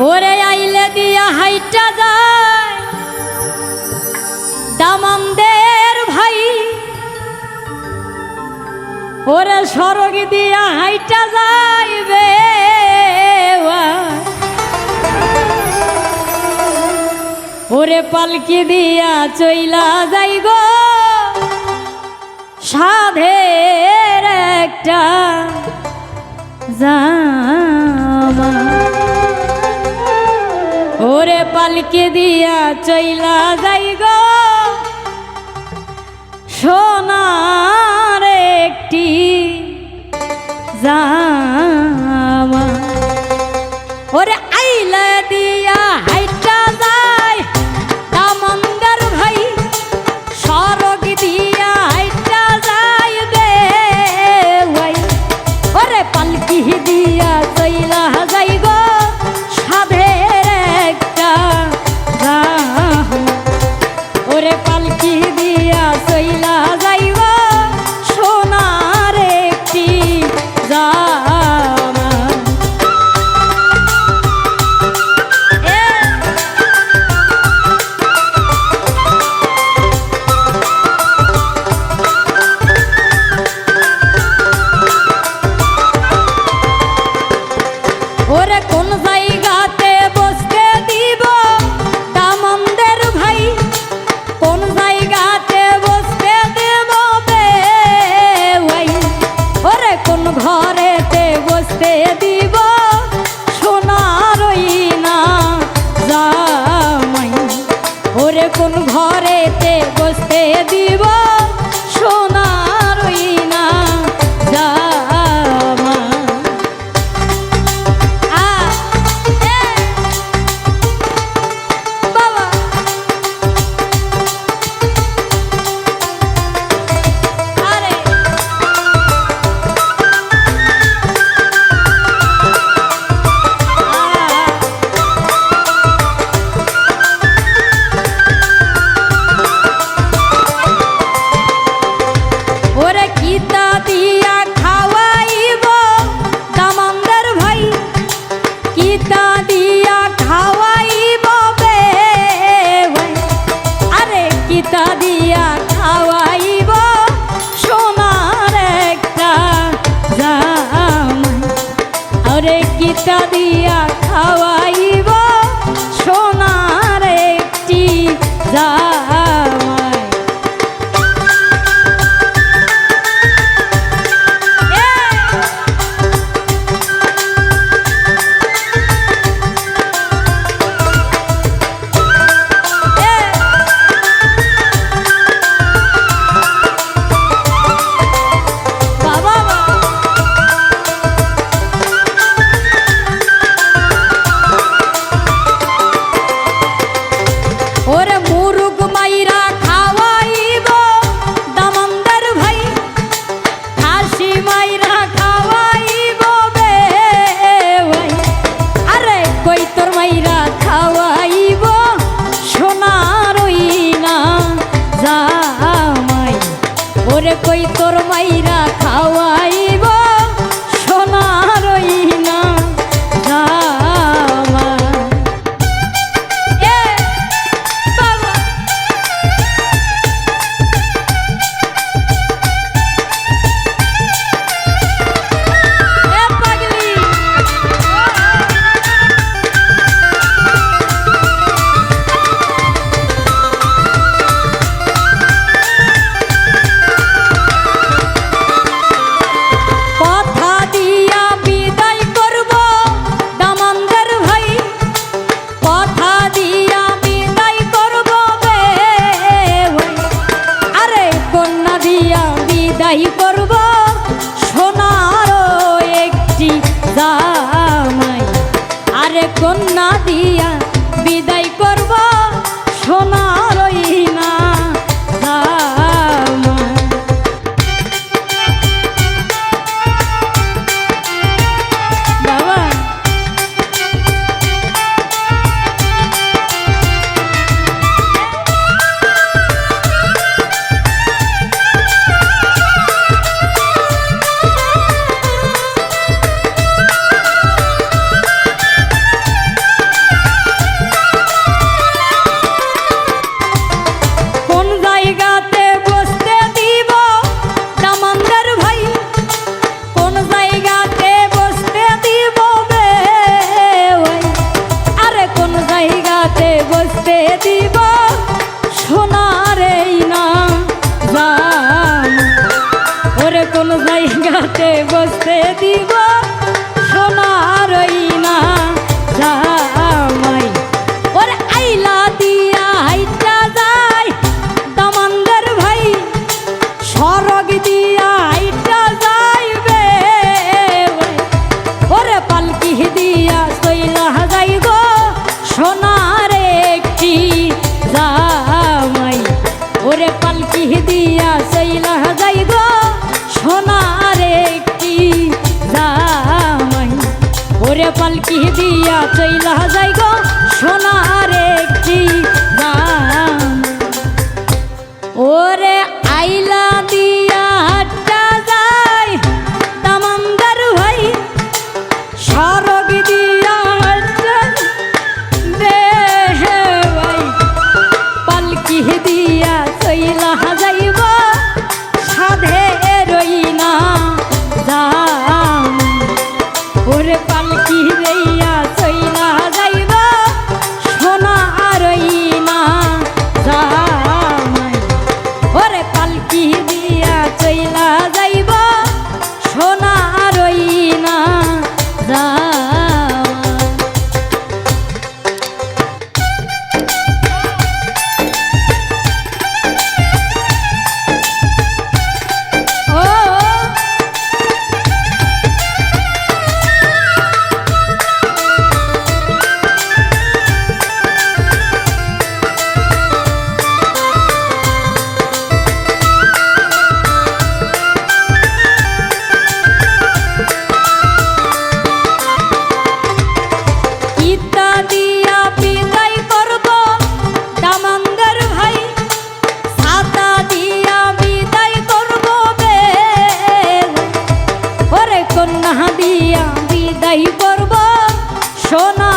ওরে আইলে দিয়া হাইটা যায়। দামামদের ভাই। ওরে সরগ দিয়া হাইটা যাইবে ওরে পালকি দিয়া চইলা যাই গো। সাধের একটা জামা। ওরে পালকে দিয়া চইলা যাই গো। সোনার একটি জামা। ওরে কোন ঘরেতে বসতে দিব। মাইরা বসতে দিব চিঠি দিয়া চইলা যাই গো সোনা বিদায় করব সোনার